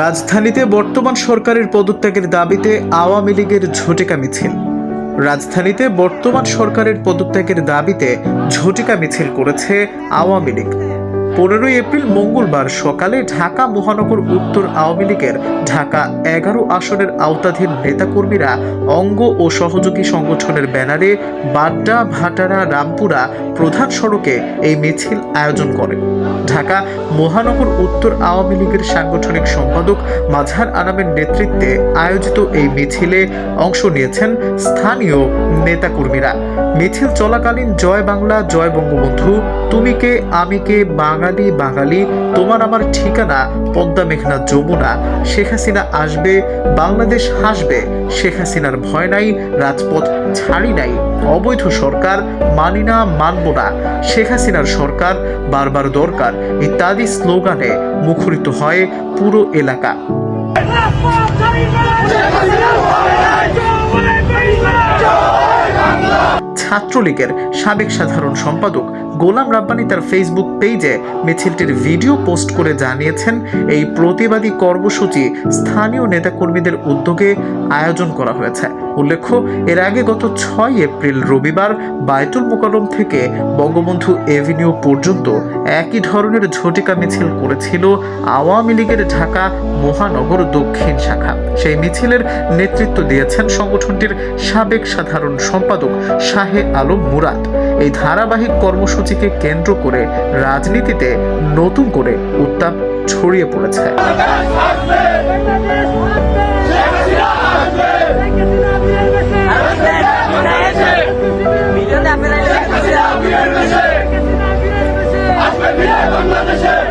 রাজধানীতে বর্তমান সরকারের পদত্যাগের দাবিতে আওয়ামী লীগের ঝটিকা মিছিল। রাজধানীতে বর্তমান সরকারের পদত্যাগের দাবিতে ঝটিকা মিছিল করেছে আওয়ামী লীগ। পনেরোই এপ্রিল মঙ্গলবার সকালে ঢাকা মহানগর উত্তর আওয়ামী লীগের ঢাকা এগারো আসনের আওতাধীন নেতাকর্মীরা অঙ্গ ও সহযোগী সংগঠনের ব্যানারে বাড্ডা, ভাটারা, রামপুরা প্রধান সড়কে এই মিছিল আয়োজন করে ঢাকা মহানগর উত্তর আওয়ামী লীগের সাংগঠনিক সম্পাদক মাঝার আনামের নেতৃত্বে আয়োজিত এই মিছিলে অংশ নিয়েছেন স্থানীয় নেতাকর্মীরা। মিছিল চলাকালীন, জয় বাংলা, জয় বঙ্গবন্ধু, তুমি কে, আমি কে, বাঙালি বাঙালি, তোমার আমার ঠিকানা, পদ্মা মেঘনা যমুনা, শেখ হাসিনা আসবে, বাংলাদেশ হাসবে, শেখ হাসিনার ভয় নাই, রাজপথ ছাড়ি নাই, অবৈধ সরকার মানি না, মানব না, শেখ হাসিনার সরকার বারবার দরকার ইত্যাদি স্লোগানে মুখরিত হয় পুরো এলাকা। ছাত্রলীগের সাবেক সাধারণ সম্পাদক গোলাম রাব্বানি তার ফেসবুক পেজে মিছিলটির ভিডিও পোস্ট করে জানিয়েছেন, এই প্রতিবাদী কর্মসূচি স্থানীয় নেতাকর্মীদের উদ্যোগে আয়োজন করা হয়েছে। উল্লেখ্য, এর আগে গত ছয় এপ্রিল রবিবার বায়তুল মোকারম থেকে বঙ্গবন্ধু এভিনিউ পর্যন্ত একই ধরনের ঝটিকা মিছিল করেছিল আওয়ামী লীগের ঢাকা মহানগর দক্ষিণ শাখা। সেই মিছিলের নেতৃত্ব দিয়েছেন সংগঠনটির সাবেক সাধারণ সম্পাদক শাহে আলম মুরাদ। এই ধারাবাহিক কর্মসূচিকে কেন্দ্র করে রাজনীতিতে নতুন করে উত্তাপ ছড়িয়ে পড়েছে। বাংলাদেশে।